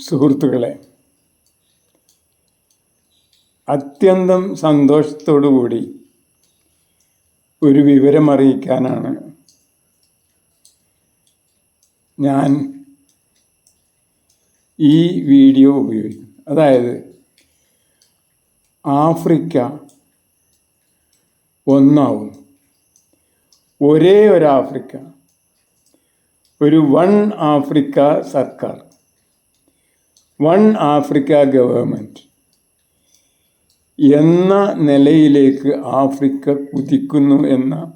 സുഹൃത്തുക്കളെ അത്യന്തം സന്തോഷത്തോടുകൂടി ഒരു വിവരം അറിയിക്കാനാണ് ഞാൻ ഈ വീഡിയോ ഉപയോഗിക്കുന്നത്. അതായത് ആഫ്രിക്ക ഒന്നാവും. ഒരേ ഒരു ആഫ്രിക്ക ഒരു വൺ ആഫ്രിക്ക സർക്കാർ. വൺ ആഫ്രിക്ക ഗവൺമെന്റ് എന്ന നിലയിലേക്ക് ആഫ്രിക്ക കുതിക്കുന്നു എന്ന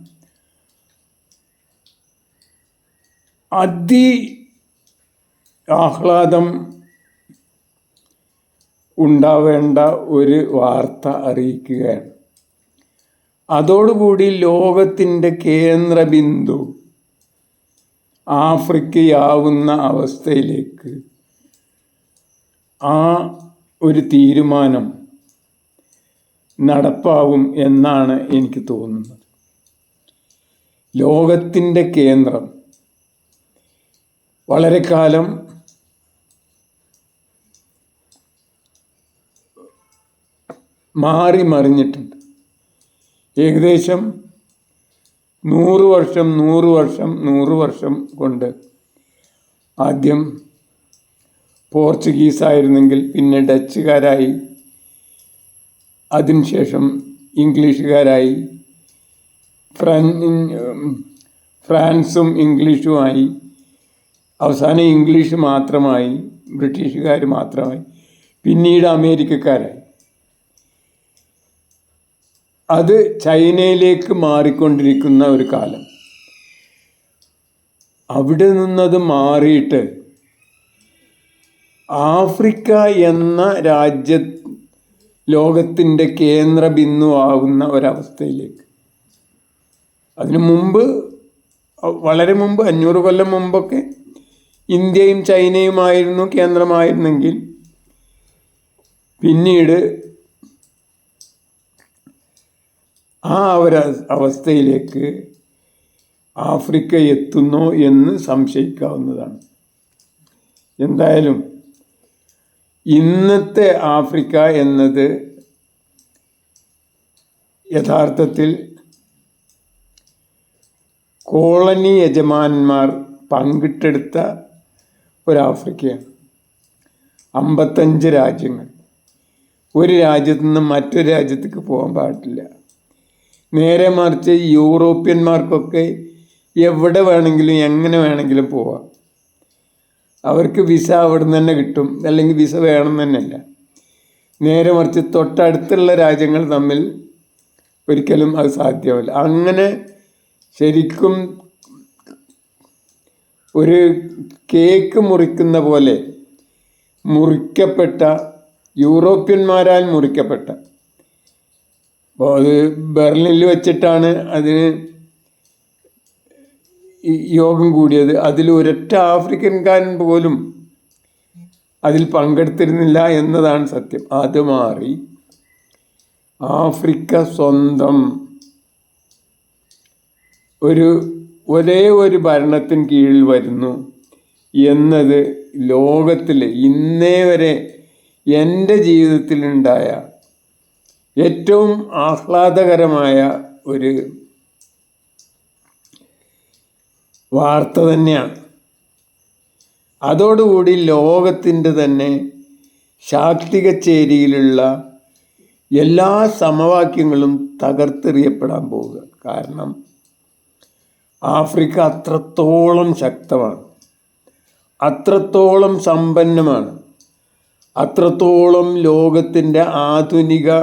അതി ആഹ്ലാദം ഉണ്ടാവേണ്ട ഒരു വാർത്ത അറിയിക്കുകയാണ്. അതോടുകൂടി ലോകത്തിന്റെ കേന്ദ്രബിന്ദു ആഫ്രിക്കയാവുന്ന അവസ്ഥയിലേക്ക് ആ ഒരു തീരുമാനം നടപ്പാവും എന്നാണ് എനിക്ക് തോന്നുന്നത്. ലോകത്തിന്റെ കേന്ദ്രം വളരെ കാലം മാറി മറിഞ്ഞിട്ടുണ്ട്. ഏകദേശം നൂറ് വർഷം നൂറ് വർഷം നൂറ് വർഷം കൊണ്ട് ആദ്യം പോർച്ചുഗീസ് ആയിരുന്നെങ്കിൽ പിന്നെ ഡച്ചുകാരായി. അതിനുശേഷം ഇംഗ്ലീഷുകാരായി. ഫ്രൻ ഫ്രാൻസും ഇംഗ്ലീഷുമായി. അവസാനം ഇംഗ്ലീഷ് മാത്രമായി ബ്രിട്ടീഷുകാർ മാത്രമായി. പിന്നീട് അമേരിക്കക്കാരായി. അത് ചൈനയിലേക്ക് മാറിക്കൊണ്ടിരിക്കുന്ന ഒരു കാലം. അവിടെ നിന്നത് മാറിയിട്ട് ആഫ്രിക്ക എന്ന രാജ്യ ലോകത്തിന്റെ കേന്ദ്ര ബിന്ദു ആകുന്ന ഒരവസ്ഥയിലേക്ക്. അതിനു മുമ്പ് വളരെ മുമ്പ് അഞ്ഞൂറ് കൊല്ലം മുമ്പൊക്കെ ഇന്ത്യയും ചൈനയുമായിരുന്നു കേന്ദ്രമായിരുന്നെങ്കിൽ പിന്നീട് ആ ഒരു അവസ്ഥയിലേക്ക് ആഫ്രിക്ക എത്തുന്നു എന്ന് സംശയിക്കാവുന്നതാണ്. എന്തായാലും ഇന്നത്തെ ആഫ്രിക്ക എന്നത് യഥാർത്ഥത്തിൽ കോളനി യജമാന്മാർ പങ്കിട്ടെടുത്ത ഒരാഫ്രിക്കയാണ്. അമ്പത്തഞ്ച് രാജ്യങ്ങൾ. ഒരു രാജ്യത്തു നിന്ന് മറ്റൊരു രാജ്യത്തേക്ക് പോകാൻ പാടില്ല. നേരെ മറിച്ച് യൂറോപ്യന്മാർക്കൊക്കെ എവിടെ വേണമെങ്കിലും എങ്ങനെ വേണമെങ്കിലും പോവാം. അവർക്ക് വിസ അവിടെ നിന്ന് തന്നെ കിട്ടും അല്ലെങ്കിൽ വിസ വേണം തന്നെയല്ല. നേരെ മറിച്ച് തൊട്ടടുത്തുള്ള രാജ്യങ്ങൾ തമ്മിൽ ഒരിക്കലും അത് സാധ്യമല്ല. അങ്ങനെ ശരിക്കും ഒരു കേക്ക് മുറിക്കുന്ന പോലെ മുറിക്കപ്പെട്ട യൂറോപ്യന്മാരാൽ മുറിക്കപ്പെട്ട അപ്പോൾ അത് ബെർലിനിൽ വെച്ചിട്ടാണ് അതിന് യോഗം കൂടിയത് അതിൽ ഒരൊറ്റ ആഫ്രിക്കൻകാരൻ പോലും അതിൽ പങ്കെടുത്തിരുന്നില്ല എന്നതാണ് സത്യം. അത് മാറി ആഫ്രിക്ക സ്വന്തം ഒരു ഒരേ ഒരു ഭരണത്തിന് കീഴിൽ വരുന്നു എന്നത് ലോകത്തിൽ ഇന്നേ വരെ എന്റെ ജീവിതത്തിലുണ്ടായ ഏറ്റവും ആഹ്ലാദകരമായ ഒരു വാർത്ത തന്നെയാണ്. അതോടുകൂടി ലോകത്തിന്റെ തന്നെ ശാക്തിക ചേരിയിലുള്ള എല്ലാ സമവാക്യങ്ങളും തകർത്തെറിയപ്പെടാൻ പോവുക. കാരണം ആഫ്രിക്ക അത്രത്തോളം ശക്തമാണ്. അത്രത്തോളം സമ്പന്നമാണ്. അത്രത്തോളം ലോകത്തിന്റെ ആധുനിക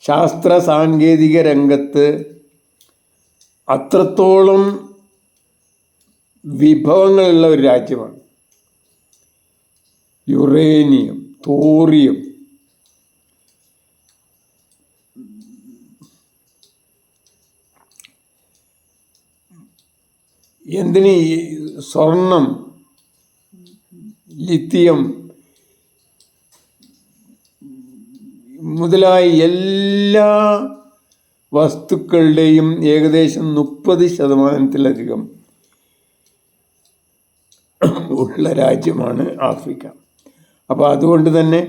ശാസ്ത്ര സാങ്കേതിക രംഗത്ത് അത്രത്തോളം വിഭവങ്ങളുള്ള ഒരു രാജ്യമാണ്. Uranium thorium. എന്തിന് സ്വർണം ലിത്തിയം മുതലായ എല്ലാ വസ്തുക്കളുടെയും ഏകദേശം മുപ്പത് ശതമാനത്തിലധികം ഉള്ള രാജ്യമാണ് ആഫ്രിക്ക. അപ്പോൾ അതുകൊണ്ട് തന്നെ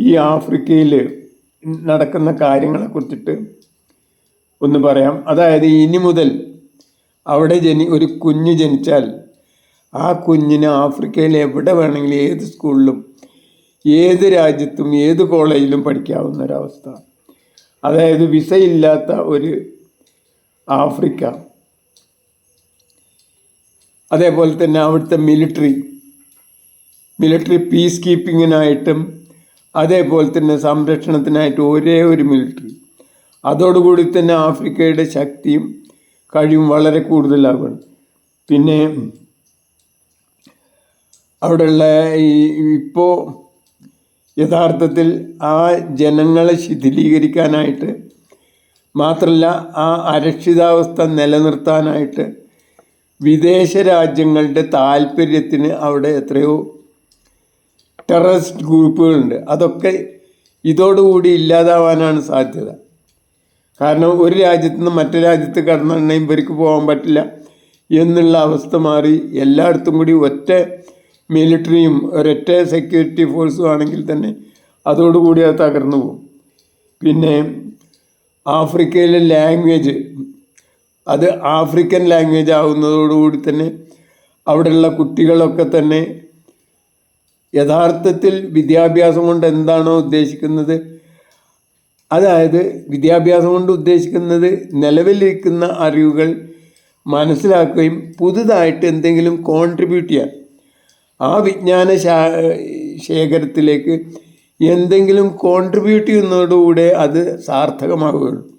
ഈ ആഫ്രിക്കയിൽ നടക്കുന്ന കാര്യങ്ങളെ കുറിച്ചിട്ട് ഒന്ന് പറയാം. അതായത് ഇനി മുതൽ അവിടെ ജനി ഒരു കുഞ്ഞ് ജനിച്ചാൽ ആ കുഞ്ഞിന് ആഫ്രിക്കയിൽ എവിടെ വേണമെങ്കിലും ഏത് സ്കൂളിലും ഏത് രാജ്യത്തും ഏത് കോളേജിലും പഠിക്കാവുന്ന ഒരവസ്ഥ. അതായത് വിസയില്ലാത്ത ഒരു ആഫ്രിക്ക അതേപോലെ തന്നെ അവിടുത്തെ മിലിറ്ററി മിലിറ്ററി പീസ് കീപ്പിങ്ങിനായിട്ടും അതേപോലെ തന്നെ സംരക്ഷണത്തിനായിട്ട് ഒരേ ഒരു മിലിറ്ററി അതോടുകൂടി തന്നെ ആഫ്രിക്കയുടെ ശക്തിയും കഴിവും വളരെ കൂടുതലാകും. പിന്നെ അവിടെയുള്ള ഈ ഇപ്പോൾ യഥാർത്ഥത്തിൽ ആ ജനങ്ങളെ ശിഥിലീകരിക്കാനായിട്ട് മാത്രമല്ല ആ അരക്ഷിതാവസ്ഥ നിലനിർത്താനായിട്ട് വിദേശ രാജ്യങ്ങളുടെ താല്പര്യത്തിന് അവിടെ എത്രയോ ടെററിസ്റ്റ് ഗ്രൂപ്പുകളുണ്ട്. അതൊക്കെ ഇതോടുകൂടി ഇല്ലാതാവാനാണ് സാധ്യത. കാരണം ഒരു രാജ്യത്തു നിന്ന് മറ്റു രാജ്യത്ത് കടന്നുണ്ടെങ്കിൽ ഇവർക്ക് പോകാൻ പറ്റില്ല എന്നുള്ള അവസ്ഥ മാറി. എല്ലായിടത്തും കൂടി ഒറ്റ മിലിറ്ററിയും ഒരൊറ്റ സെക്യൂരിറ്റി ഫോഴ്സും ആണെങ്കിൽ തന്നെ അതോടുകൂടി അത് തകർന്നു പോകും. പിന്നെ ആഫ്രിക്കയിലെ ലാംഗ്വേജ് അത് ആഫ്രിക്കൻ ലാംഗ്വേജ് ആവുന്നതോടുകൂടി തന്നെ അവിടെയുള്ള കുട്ടികളൊക്കെ തന്നെ യഥാർത്ഥത്തിൽ വിദ്യാഭ്യാസം കൊണ്ട് എന്താണോ ഉദ്ദേശിക്കുന്നത്? അതായത് വിദ്യാഭ്യാസം കൊണ്ട് ഉദ്ദേശിക്കുന്നത് നിലവിലിരിക്കുന്ന അറിവുകൾ മനസ്സിലാക്കുകയും പുതുതായിട്ട് എന്തെങ്കിലും കോൺട്രിബ്യൂട്ട് ചെയ്യാൻ. ആ വിജ്ഞാന ശേഖരത്തിലേക്ക് എന്തെങ്കിലും കോൺട്രിബ്യൂട്ട് ചെയ്യുന്നതോടുകൂടെ അത് സാർത്ഥകമാവുകയുള്ളൂ.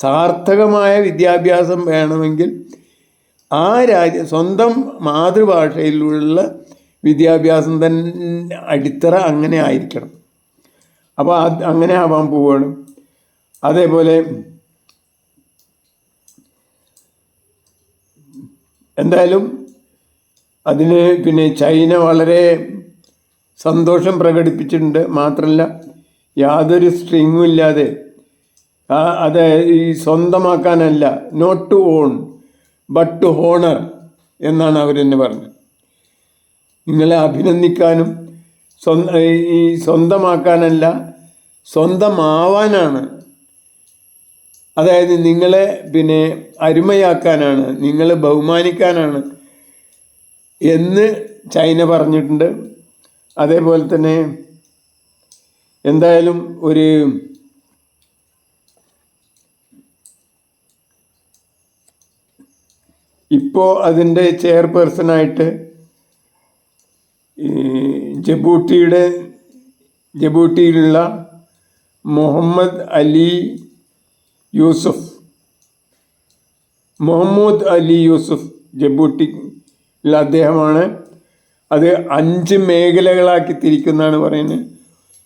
സാർത്ഥകമായ വിദ്യാഭ്യാസം വേണമെങ്കിൽ ആ രാജ്യ സ്വന്തം മാതൃഭാഷയിലുള്ള വിദ്യാഭ്യാസം തന്നെ അടിത്തറ അങ്ങനെ ആയിരിക്കണം. അപ്പോൾ അങ്ങനെ ആവാൻ പോവുകയാണ് അതേപോലെ എന്തായാലും അതിന് പിന്നെ ചൈന വളരെ സന്തോഷം പ്രകടിപ്പിച്ചിട്ടുണ്ട്. മാത്രമല്ല യാതൊരു സ്ട്രിങ്ങും ഇല്ലാതെ അത് ഈ സ്വന്തമാക്കാനല്ല not to own but to honour എന്നാണ് അവരെന്നെ പറഞ്ഞത്. നിങ്ങളെ അഭിനന്ദിക്കാനും സ്വന്തം ഈ സ്വന്തമാക്കാനല്ല സ്വന്തമാവാനാണ്. അതായത് നിങ്ങളെ പിന്നെ അരുമയാക്കാനാണ് നിങ്ങളെ ബഹുമാനിക്കാനാണ് എന്ന് ചൈന പറഞ്ഞിട്ടുണ്ട്. അതേപോലെ തന്നെ എന്തായാലും ഒരു ഇപ്പോൾ അതിന്റെ ചെയർപേഴ്സണായിട്ട് ജബൂട്ടിയുടെ ജബൂട്ടിയിലുള്ള മുഹമ്മദ് അലി യൂസുഫ് മുഹമ്മദ് അലി യൂസുഫ് ജബൂട്ടിയിലുള്ള അദ്ദേഹമാണ്. അത് അഞ്ച് മേഖലകളാക്കി തിരിക്കുന്നതാണ് പറയുന്നത്.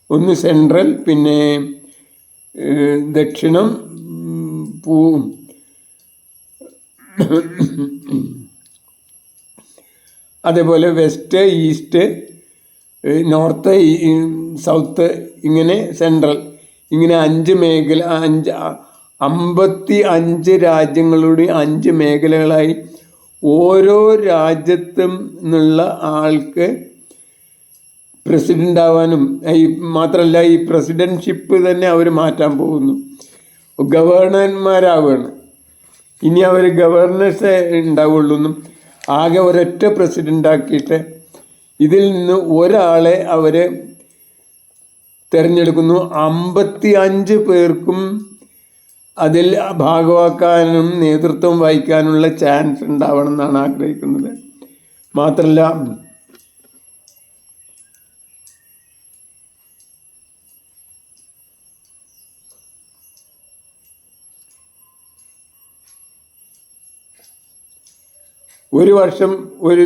ഒന്ന് സെൻട്രൽ പിന്നെ ദക്ഷിണം പൂവും അതേപോലെ വെസ്റ്റ് ഈസ്റ്റ് നോർത്ത് സൗത്ത് ഇങ്ങനെ സെൻട്രൽ. ഇങ്ങനെ അഞ്ച് മേഖല അഞ്ച് അമ്പത്തി അഞ്ച് രാജ്യങ്ങളുടെ അഞ്ച് മേഖലകളായി ഓരോ രാജ്യത്തും നിന്നുള്ള ആൾക്ക് പ്രസിഡന്റ് ആവാനും ഈ മാത്രമല്ല ഈ പ്രസിഡൻഷിപ്പ് തന്നെ അവർ മാറ്റാൻ പോകുന്നു. ഗവർണർമാരാവുകയാണ് ഇനി അവർ ഗവർണേഴ്സേ ഉണ്ടാവുള്ളൂ എന്നും ആകെ ഒരൊറ്റ പ്രസിഡന്റ് ആക്കിയിട്ട് ഇതിൽ നിന്ന് ഒരാളെ അവർ തിരഞ്ഞെടുക്കുന്നു. അമ്പത്തി അഞ്ച് പേർക്കും അതിൽ ഭാഗമാക്കാനും നേതൃത്വം വഹിക്കാനുള്ള ചാൻസ് ഉണ്ടാവണം എന്നാണ് ആഗ്രഹിക്കുന്നത്. മാത്രമല്ല ഒരു വർഷം ഒരു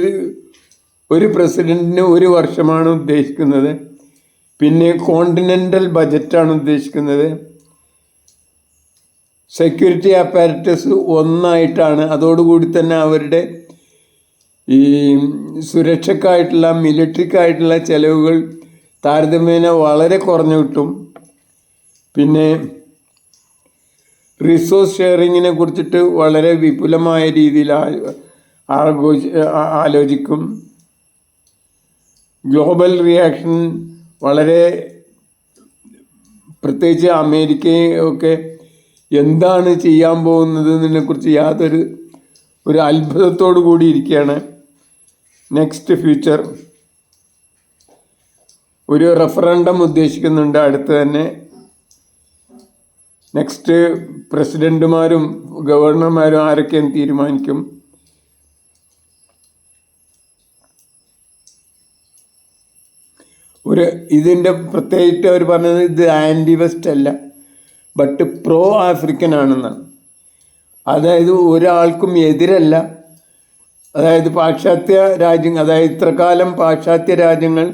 ഒരു പ്രസിഡന്റിന് ഒരു വർഷമാണ് ഉദ്ദേശിക്കുന്നത്. പിന്നെ കോണ്ടിനെന്റൽ ബജറ്റാണ് ഉദ്ദേശിക്കുന്നത്. സെക്യൂരിറ്റി അപ്പാരറ്റസ് ഒന്നായിട്ടാണ്. അതോടുകൂടി തന്നെ അവരുടെ ഈ സുരക്ഷക്കായിട്ടുള്ള മിലിറ്ററിക്കായിട്ടുള്ള ചിലവുകൾ താരതമ്യേന വളരെ കുറഞ്ഞു കിട്ടും. പിന്നെ റിസോഴ്സ് ഷെയറിങ്ങിനെ കുറിച്ചിട്ട് വളരെ വിപുലമായ രീതിയിൽ ആഘോഷ ആലോചിക്കും. ഗ്ലോബൽ റിയാക്ഷൻ വളരെ പ്രത്യേകിച്ച് അമേരിക്കയെ ഒക്കെ എന്താണ് ചെയ്യാൻ പോകുന്നത് എന്നതിനെക്കുറിച്ച് യാതൊരു ഒരു അത്ഭുതത്തോടു കൂടി ഇരിക്കുകയാണ്. Next future. ഒരു റെഫറൻഡം ഉദ്ദേശിക്കുന്നുണ്ട് അടുത്ത് തന്നെ. നെക്സ്റ്റ് പ്രസിഡന്റുമാരും ഗവർണർമാരും ആരൊക്കെയും തീരുമാനിക്കും. ഒരു ഇതിന്റെ പ്രത്യേകിച്ച് അവർ പറഞ്ഞത് ഇത് ആന്റി വെസ്റ്റ് അല്ല. ബട്ട് പ്രോ ആഫ്രിക്കൻ ആണെന്നാണ്. അതായത് ഒരാൾക്കും എതിരല്ല. അതായത് പാശ്ചാത്യ രാജ്യങ്ങൾ അതായത് ഇത്രകാലം പാശ്ചാത്യ രാജ്യങ്ങൾ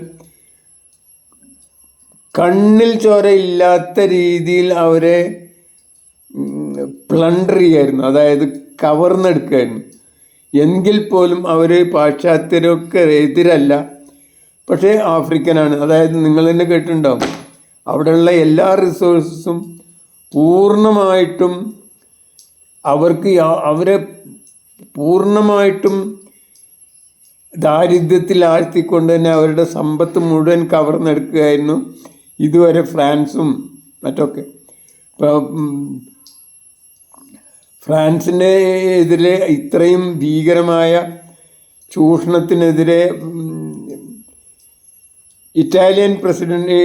കണ്ണിൽ ചോരയില്ലാത്ത രീതിയിൽ അവരെ പ്ലണ്ടർ ചെയ്യായിരുന്നു. അതായത് കവർന്നെടുക്കുകയായിരുന്നു. എങ്കിൽ പോലും അവർ പാശ്ചാത്യരൊക്കെ എതിരല്ല. പക്ഷേ ആഫ്രിക്കനാണ്. അതായത് നിങ്ങൾ തന്നെ കേട്ടിട്ടുണ്ടാവും. അവിടെയുള്ള എല്ലാ റിസോഴ്സസും പൂർണമായിട്ടും അവർക്ക് അവരെ പൂർണമായിട്ടും ദാരിദ്ര്യത്തിൽ ആഴ്ത്തിക്കൊണ്ട് തന്നെ അവരുടെ സമ്പത്ത് മുഴുവൻ കവർന്നെടുക്കുകയായിരുന്നു ഇതുവരെ ഫ്രാൻസും മറ്റൊക്കെ. ഇപ്പോൾ ഫ്രാൻസിന്റെ എതിരെ ഇത്രയും ഭീകരമായ ചൂഷണത്തിനെതിരെ ഇറ്റാലിയൻ പ്രസിഡന്റ്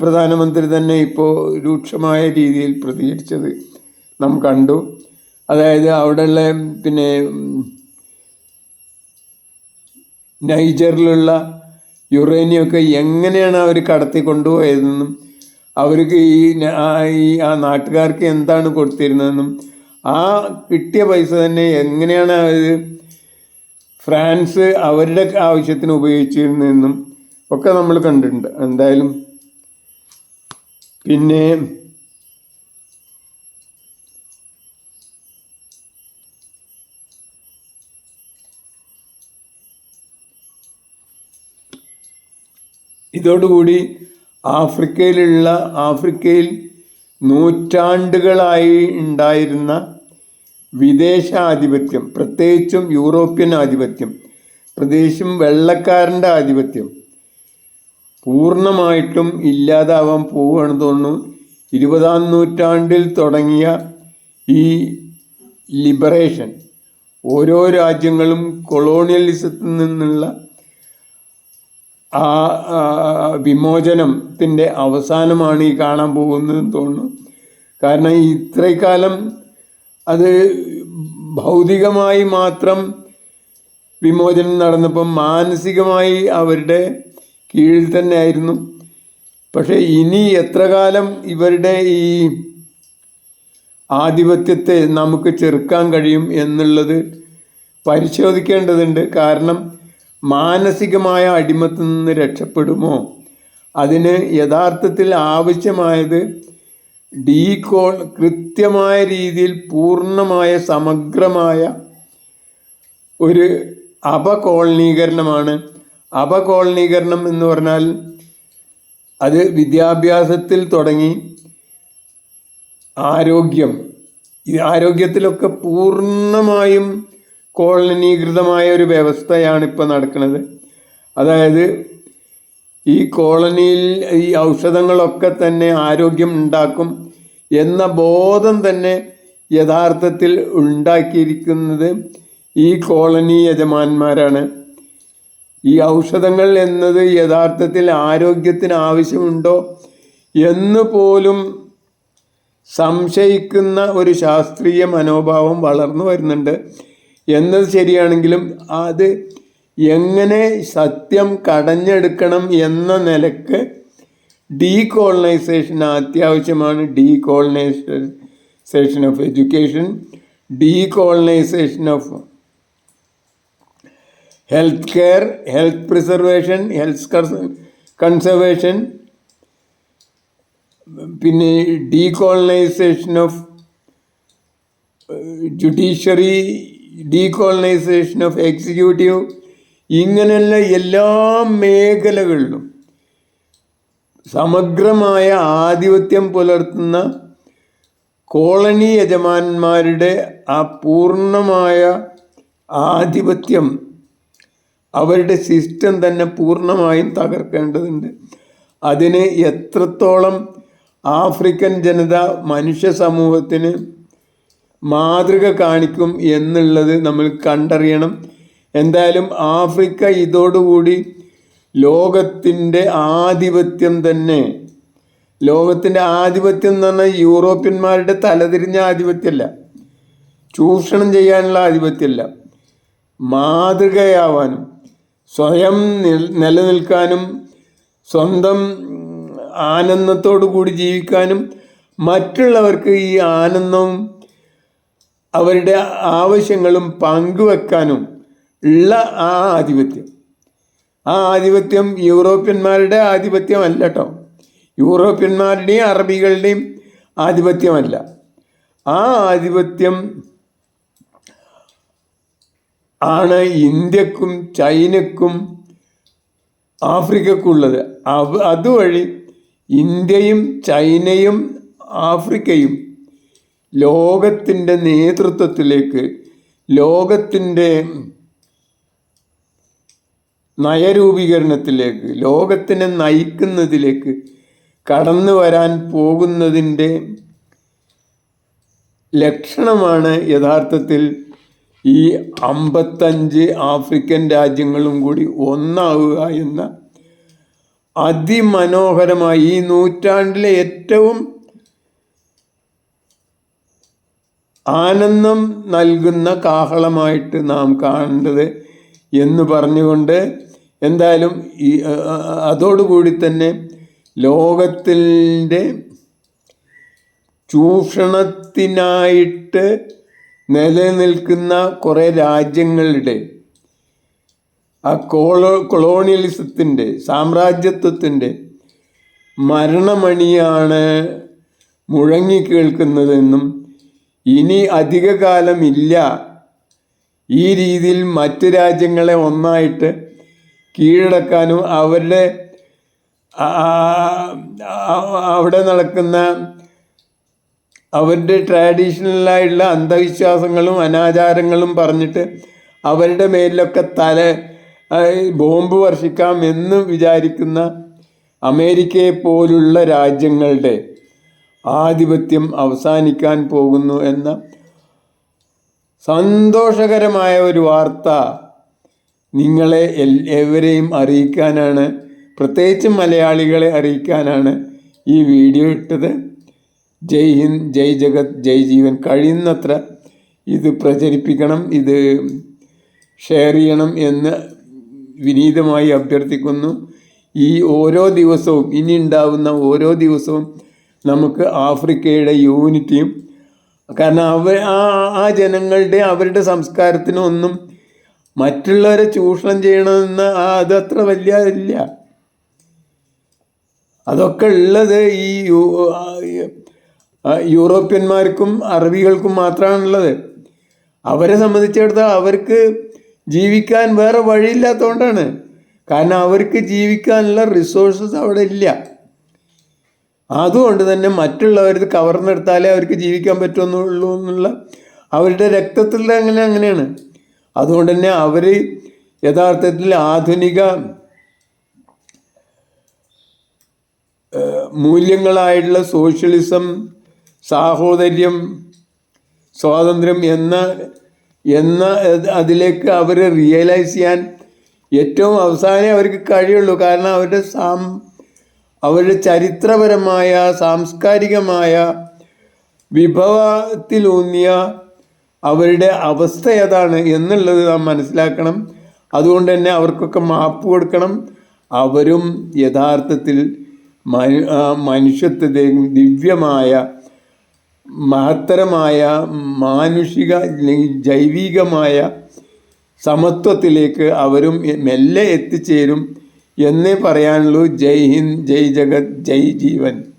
പ്രധാനമന്ത്രി തന്നെ ഇപ്പോൾ രൂക്ഷമായ രീതിയിൽ പ്രതികരിച്ചത് നാം കണ്ടു. അതായത് അവിടെയുള്ള പിന്നെ നൈജറിലുള്ള യുറേനിയൊക്കെ എങ്ങനെയാണ് അവർ കടത്തി കൊണ്ടുപോയതെന്നും അവർക്ക് ഈ ആ നാട്ടുകാർക്ക് എന്താണ് കൊടുത്തിരുന്നതെന്നും ആ കിട്ടിയ പൈസ തന്നെ എങ്ങനെയാണ് അവർ ഫ്രാൻസ് അവരുടെ ആവശ്യത്തിന് ഉപയോഗിച്ചിരുന്നതെന്നും ഒക്കെ നമ്മൾ കണ്ടിട്ടുണ്ട്. എന്തായാലും പിന്നെ ഇതോടുകൂടി ആഫ്രിക്കയിലുള്ള ആഫ്രിക്കയിൽ നൂറ്റാണ്ടുകളായി ഉണ്ടായിരുന്ന വിദേശ ആധിപത്യം പ്രത്യേകിച്ചും യൂറോപ്യൻ ആധിപത്യം പ്രത്യേകിച്ചും വെള്ളക്കാരന്റെ ആധിപത്യം പൂർണമായിട്ടും ഇല്ലാതാവാൻ പോവുകയാണെന്ന് തോന്നുന്നു. ഇരുപതാം നൂറ്റാണ്ടിൽ തുടങ്ങിയ ഈ ലിബറേഷൻ ഓരോ രാജ്യങ്ങളും കൊളോണിയലിസത്തിൽ നിന്നുള്ള ആ വിമോചനത്തിന്റെ അവസാനമാണ് ഈ കാണാൻ പോകുന്നതെന്ന് തോന്നുന്നു. കാരണം ഇത്രക്കാലം അത് ഭൗതികമായി മാത്രം വിമോചനം നടന്നപ്പം മാനസികമായി അവരുടെ കീഴിൽ തന്നെ ആയിരുന്നു പക്ഷേ ഇനി എത്ര കാലം ഇവരുടെ ഈ ആധിപത്യത്തെ നമുക്ക് ചെറുക്കാൻ കഴിയും എന്നുള്ളത് പരിശോധിക്കേണ്ടതുണ്ട്. കാരണം മാനസികമായ അടിമത്തിൽ നിന്ന് രക്ഷപ്പെടുമോ? അതിന് യഥാർത്ഥത്തിൽ ആവശ്യമായത് ഡീകോൾ കൃത്യമായ രീതിയിൽ പൂർണമായ സമഗ്രമായ ഒരു അപകോളനീകരണമാണ്. അപകോളനീകരണം എന്ന് പറഞ്ഞാൽ അത് വിദ്യാഭ്യാസത്തിൽ തുടങ്ങി ആരോഗ്യം. ഈ ആരോഗ്യത്തിലൊക്കെ പൂർണമായും കോളനീകൃതമായ ഒരു വ്യവസ്ഥയാണ് ഇപ്പോൾ നടക്കുന്നത്. അതായത് ഈ കോളനിയിൽ ഈ ഔഷധങ്ങളൊക്കെ തന്നെ ആരോഗ്യം ഉണ്ടാക്കും എന്ന ബോധം തന്നെ യഥാർത്ഥത്തിൽ ഉണ്ടാക്കിയിരിക്കുന്നത് ഈ കോളനി യജമാന്മാരാണ്. ഈ ഔഷധങ്ങൾ എന്നത് യഥാർത്ഥത്തിൽ ആരോഗ്യത്തിന് ആവശ്യമുണ്ടോ എന്ന് പോലും സംശയിക്കുന്ന ഒരു ശാസ്ത്രീയ മനോഭാവം വളർന്നു വരുന്നുണ്ട്. എന്നത് ശരിയാണെങ്കിലും അത് എങ്ങനെ സത്യം കടഞ്ഞെടുക്കണം എന്ന നിലയ്ക്ക് ഡീകോളനൈസേഷൻ അത്യാവശ്യമാണ്. Decolonisation of education decolonisation of health care health preservation health conservation പിന്നെ decolonisation of judiciary decolonisation of executive ഇങ്ങനെയുള്ള എല്ലാ മേഖലകളിലും സമഗ്രമായ ആധിപത്യം പുലർത്തുന്ന കോളനി യജമാന്മാരുടെ ആ പൂർണമായ ആധിപത്യം അവരുടെ സിസ്റ്റം തന്നെ പൂർണമായും തകർക്കേണ്ടതുണ്ട്. അതിന് എത്രത്തോളം ആഫ്രിക്കൻ ജനത മനുഷ്യ സമൂഹത്തിന് മാതൃക കാണിക്കും എന്നുള്ളത് നമ്മൾ കണ്ടറിയണം. എന്തായാലും ആഫ്രിക്ക ഇതോടുകൂടി ലോകത്തിന്റെ ആധിപത്യം തന്നെ ലോകത്തിന്റെ ആധിപത്യം എന്ന് പറഞ്ഞാൽ യൂറോപ്യന്മാരുടെ തലതിരിഞ്ഞ ആധിപത്യമല്ല ചൂഷണം ചെയ്യാനുള്ള ആധിപത്യമല്ല മാതൃകയാവാനും സ്വയം നിലനിൽക്കാനും സ്വന്തം ആനന്ദത്തോടു കൂടി ജീവിക്കാനും മറ്റുള്ളവർക്ക് ഈ ആനന്ദവും അവരുടെ ആവശ്യങ്ങളും പങ്കുവെക്കാനും ഉള്ള ആ ആധിപത്യം. ആ ആധിപത്യം യൂറോപ്യന്മാരുടെ ആധിപത്യമല്ല കേട്ടോ യൂറോപ്യന്മാരുടെയും അറബികളുടെയും ആധിപത്യമല്ല. ആ ആധിപത്യം ആണ് ഇന്ത്യക്കും ചൈനക്കും ആഫ്രിക്കക്കുള്ളത്. അവ അതുവഴി ഇന്ത്യയും ചൈനയും ആഫ്രിക്കയും ലോകത്തിന്റെ നേതൃത്വത്തിലേക്ക് ലോകത്തിന്റെ നയരൂപീകരണത്തിലേക്ക് ലോകത്തിനെ നയിക്കുന്നതിലേക്ക് കടന്നു വരാൻ പോകുന്നതിന്റെ ലക്ഷണമാണ് യഥാർത്ഥത്തിൽ ഈ അമ്പത്തഞ്ച് ആഫ്രിക്കൻ രാജ്യങ്ങളും കൂടി ഒന്നാവുക എന്ന അതിമനോഹരമായി ഈ നൂറ്റാണ്ടിലെ ഏറ്റവും ആനന്ദം നൽകുന്ന കാഹളമായിട്ട് നാം കാണേണ്ടത് എന്ന് പറഞ്ഞുകൊണ്ട് എന്തായാലും ഈ അതോടുകൂടി തന്നെ ലോകത്തിന്റെ ചൂഷണത്തിനായിട്ട് നിലനിൽക്കുന്ന കുറേ രാജ്യങ്ങളുടെ ആ കോളോ കൊളോണിയലിസത്തിന്റെ സാമ്രാജ്യത്വത്തിന്റെ മരണമണിയാണ് മുഴങ്ങി കേൾക്കുന്നതെന്നും ഇനി അധിക കാലമില്ല ഈ രീതിയിൽ മറ്റ് രാജ്യങ്ങളെ ഒന്നായിട്ട് കീഴടക്കാനും അവരുടെ അവിടെ നടക്കുന്ന അവരുടെ ട്രാഡീഷണലായിട്ടുള്ള അന്ധവിശ്വാസങ്ങളും അനാചാരങ്ങളും പറഞ്ഞിട്ട് അവരുടെ മേലിലൊക്കെ തല ബോംബ് വർഷിക്കാം എന്ന് വിചാരിക്കുന്ന അമേരിക്കയെ പോലുള്ള രാജ്യങ്ങളുടെ ആധിപത്യം അവസാനിക്കാൻ പോകുന്നു എന്ന സന്തോഷകരമായ ഒരു വാർത്ത നിങ്ങളെ എവരെയും അറിയിക്കാനാണ്. പ്രത്യേകിച്ചും മലയാളികളെ അറിയിക്കാനാണ് ഈ വീഡിയോ ഇട്ടത്. ജയ് ഹിന്ദ് ജയ് ജഗത് ജയ് ജീവൻ കഴിയുന്നത്ര ഇത് പ്രചരിപ്പിക്കണം ഇത് ഷെയർ ചെയ്യണം എന്ന് വിനീതമായി അഭ്യർത്ഥിക്കുന്നു. ഈ ഓരോ ദിവസവും ഇനി ഉണ്ടാവുന്ന ഓരോ ദിവസവും നമുക്ക് ആഫ്രിക്കയുടെ യൂണിറ്റിയും കാരണം അവ ആ ആ ജനങ്ങളുടെ അവരുടെ സംസ്കാരത്തിനൊന്നും മറ്റുള്ളവരെ ചൂഷണം ചെയ്യണമെന്ന് അതത്ര വലിയ ഇല്ല. അതൊക്കെ ഉള്ളത് ഈ യൂറോപ്യന്മാർക്കും അറബികൾക്കും മാത്രമാണുള്ളത്. അവരെ സംബന്ധിച്ചിടത്തോളം അവർക്ക് ജീവിക്കാൻ വേറെ വഴിയില്ലാത്തതുകൊണ്ടാണ്. കാരണം അവർക്ക് ജീവിക്കാനുള്ള റിസോഴ്സസ് അവിടെ ഇല്ല. അതുകൊണ്ട് തന്നെ മറ്റുള്ളവർ ഇത് കവർന്നെടുത്താലേ അവർക്ക് ജീവിക്കാൻ പറ്റുമെന്നുള്ളൂ എന്നുള്ള അവരുടെ രക്തത്തിൽ അങ്ങനെ അങ്ങനെയാണ്. അതുകൊണ്ട് തന്നെ അവർ യഥാർത്ഥത്തിൽ ആധുനിക മൂല്യങ്ങളായിട്ടുള്ള സോഷ്യലിസം സാഹോദര്യം സ്വാതന്ത്ര്യം എന്ന എന്ന അതിലേക്ക് അവർ റിയലൈസ് ചെയ്യാൻ ഏറ്റവും അവസാനം അവർക്ക് കഴിയുള്ളൂ. കാരണം അവരുടെ സാം അവരുടെ ചരിത്രപരമായ സാംസ്കാരികമായ വിഭവത്തിലൂന്നിയ അവരുടെ അവസ്ഥ ഏതാണ് എന്നുള്ളത് നാം മനസ്സിലാക്കണം. അതുകൊണ്ട് തന്നെ അവർക്കൊക്കെ മാപ്പ് കൊടുക്കണം. അവരും യഥാർത്ഥത്തിൽ മനുഷ്യത്വത്തെ മനുഷ്യത്വത്തെയും ദിവ്യമായ മഹത്തരമായ മാനുഷിക അല്ലെങ്കിൽ ജൈവികമായ സമത്വത്തിലേക്ക് അവരും മെല്ലെ എത്തിച്ചേരും എന്നേ പറയാനുള്ളൂ. ജയ് ഹിന്ദ് ജയ് ജഗത് ജയ് ജീവൻ.